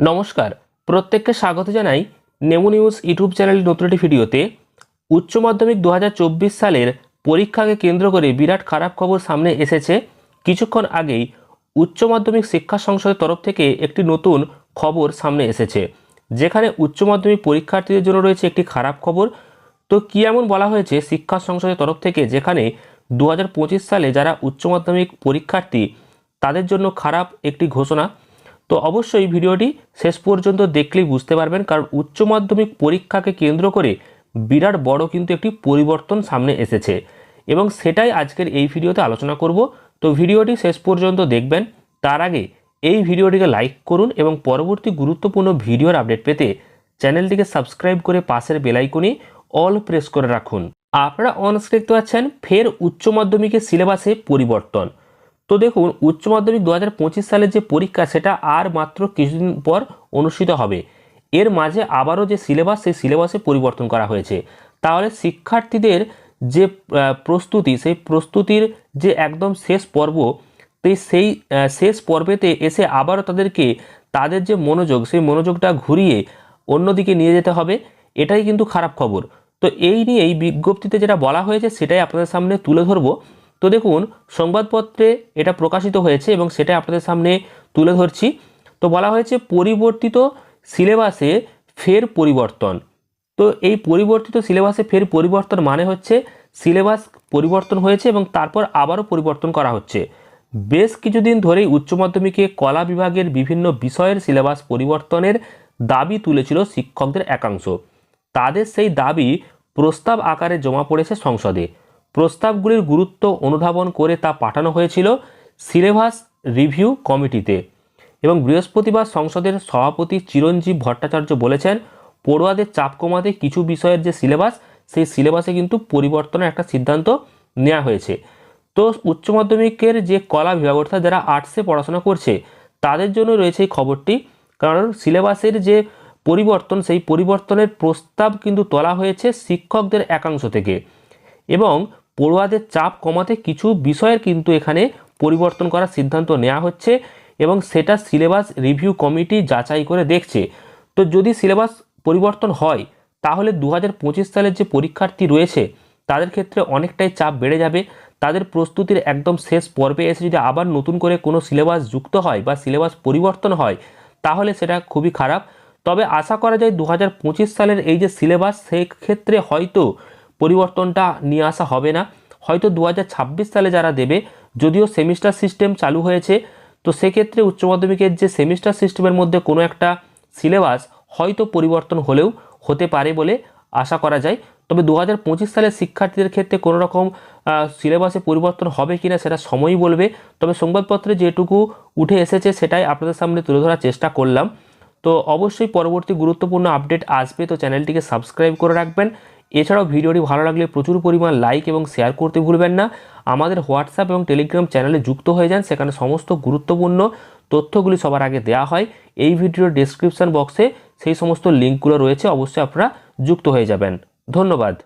নমস্কার। প্রত্যেককে স্বাগত জানাই নেমু নিউজ ইউটিউব চ্যানেলের নতুন একটি ভিডিওতে। উচ্চ মাধ্যমিক দু হাজার চব্বিশ সালের পরীক্ষাকে কেন্দ্র করে বিরাট খারাপ খবর সামনে এসেছে। কিছুক্ষণ আগেই উচ্চ মাধ্যমিক শিক্ষা সংসদের তরফ থেকে একটি নতুন খবর সামনে এসেছে, যেখানে উচ্চ মাধ্যমিক পরীক্ষার্থীদের জন্য রয়েছে একটি খারাপ খবর। তো কী এমন বলা হয়েছে শিক্ষা সংসদের তরফ থেকে, যেখানে দু হাজার পঁচিশ সালে যারা উচ্চ মাধ্যমিক পরীক্ষার্থী, তাদের জন্য খারাপ একটি ঘোষণা? তো অবশ্যই ভিডিওটি শেষ পর্যন্ত দেখলেই বুঝতে পারবেন, কারণ উচ্চ মাধ্যমিক পরীক্ষাকে কেন্দ্র করে বিরাট বড় কিন্তু একটি পরিবর্তন সামনে এসেছে। এবং সেটাই আজকের এই ভিডিওতে আলোচনা করব। তো ভিডিওটি শেষ পর্যন্ত দেখবেন। তার আগে এই ভিডিওটিকে লাইক করুন এবং পরবর্তী গুরুত্বপূর্ণ ভিডিওর আপডেট পেতে চ্যানেলটিকে সাবস্ক্রাইব করে পাশের বেলাইকনে অল প্রেস করে রাখুন। আপনারা অনস্ক্রিন দেখতে পাচ্ছেন, ফের উচ্চ মাধ্যমিকের সিলেবাসে পরিবর্তন। তো দেখুন, উচ্চ মাধ্যমিক দু হাজার পঁচিশ সালের যে পরীক্ষা, সেটা আর মাত্র কিছুদিন পর অনুষ্ঠিত হবে। এর মাঝে আবারও যে সিলেবাস, সেই সিলেবাসে পরিবর্তন করা হয়েছে। তাহলে শিক্ষার্থীদের যে প্রস্তুতি, সেই প্রস্তুতির যে একদম শেষ পর্ব সেই শেষ পর্বেতে এসে আবারও তাদেরকে, তাদের যে মনোযোগ, সেই মনোযোগটা ঘুরিয়ে অন্যদিকে নিয়ে যেতে হবে, এটাই কিন্তু খারাপ খবর। তো এই নিয়ে এই বিজ্ঞপ্তিতে যেটা বলা হয়েছে, সেটাই আপনাদের সামনে তুলে ধরবো। তো দেখুন, সংবাদপত্রে এটা প্রকাশিত হয়েছে এবং সেটা আপনাদের সামনে তুলে ধরছি। তো বলা হয়েছে পরিবর্তিত সিলেবাসে ফের পরিবর্তন। তো এই পরিবর্তিত সিলেবাসে ফের পরিবর্তন মানে হচ্ছে সিলেবাস পরিবর্তন হয়েছে এবং তারপর আবারও পরিবর্তন করা হচ্ছে। বেশ কিছুদিন ধরেই উচ্চ মাধ্যমিকে কলা বিভাগের বিভিন্ন বিষয়ের সিলেবাস পরিবর্তনের দাবি তুলেছিল শিক্ষকদের একাংশ। তাদের সেই দাবি প্রস্তাব আকারে জমা পড়েছে সংসদে। প্রস্তাবগুলির গুরুত্ব অনুধাবন করে তা পাঠানো হয়েছিল সিলেবাস রিভিউ কমিটিতে এবং বৃহস্পতিবার সংসদের সভাপতি চিরঞ্জীব ভট্টাচার্য বলেছেন, পড়ুয়াদের চাপ কমাতে কিছু বিষয়ের যে সিলেবাস, সেই সিলেবাসে কিন্তু পরিবর্তনের একটা সিদ্ধান্ত নেওয়া হয়েছে। তো উচ্চ মাধ্যমিকের যে কলা বিভাগ অর্থাৎ যারা আর্টসে পড়াশোনা করছে, তাদের জন্য রয়েছে এই খবরটি। কারণ সিলেবাসের যে পরিবর্তন, সেই পরিবর্তনের প্রস্তাব কিন্তু তোলা হয়েছে শিক্ষকদের একাংশ থেকে। এবং পড়ুয়াদের চাপ কমাতে কিছু বিষয়ের কিন্তু এখানে পরিবর্তন করার সিদ্ধান্ত নেওয়া হচ্ছে এবং সেটা সিলেবাস রিভিউ কমিটি যাচাই করে দেখছে। তো যদি সিলেবাস পরিবর্তন হয়, তাহলে দু হাজার পঁচিশ সালের যে পরীক্ষার্থী রয়েছে, তাদের ক্ষেত্রে অনেকটাই চাপ বেড়ে যাবে। তাদের প্রস্তুতির একদম শেষ পর্বে এসে যদি আবার নতুন করে কোনো সিলেবাস যুক্ত হয় বা সিলেবাস পরিবর্তন হয়, তাহলে সেটা খুবই খারাপ। তবে আশা করা যায় দু হাজার পঁচিশ সালের এই যে সিলেবাস, সেক্ষেত্রে হয়তো পরিবর্তনটা নিয়ে আসা হবে না। হয়তো দু হাজার ছাব্বিশ সালে যারা দেবে, যদিও সেমিস্টার সিস্টেম চালু হয়েছে, তো সেক্ষেত্রে উচ্চ মাধ্যমিকের যে সেমিস্টার সিস্টেমের মধ্যে কোনো একটা সিলেবাস হয়তো পরিবর্তন হলেও হতে পারে বলে আশা করা যায়। তবে দু হাজার সালের শিক্ষার্থীদের ক্ষেত্রে কোনো রকম সিলেবাসে পরিবর্তন হবে কিনা সেটা সময়ই বলবে। তবে সংবাদপত্রে যেটুকু উঠে এসেছে সেটাই আপনাদের সামনে তুলে ধরার চেষ্টা করলাম। তো অবশ্যই পরবর্তী গুরুত্বপূর্ণ আপডেট আসবে, তো চ্যানেলটিকে সাবস্ক্রাইব করে রাখবেন। এছাড়াও ভিডিওটি ভালো লাগলে প্রচুর পরিমাণ লাইক এবং শেয়ার করতে ভুলবেন না। আমাদের হোয়াটসঅ্যাপ এবং টেলিগ্রাম চ্যানেলে যুক্ত হয়ে যান। সেখানে সমস্ত গুরুত্বপূর্ণ তথ্যগুলি সবার আগে দেওয়া হয়। এই ভিডিওর ডেসক্রিপশন বক্সে সেই সমস্ত লিঙ্কগুলো রয়েছে। অবশ্যই আপনারা যুক্ত হয়ে যাবেন। ধন্যবাদ।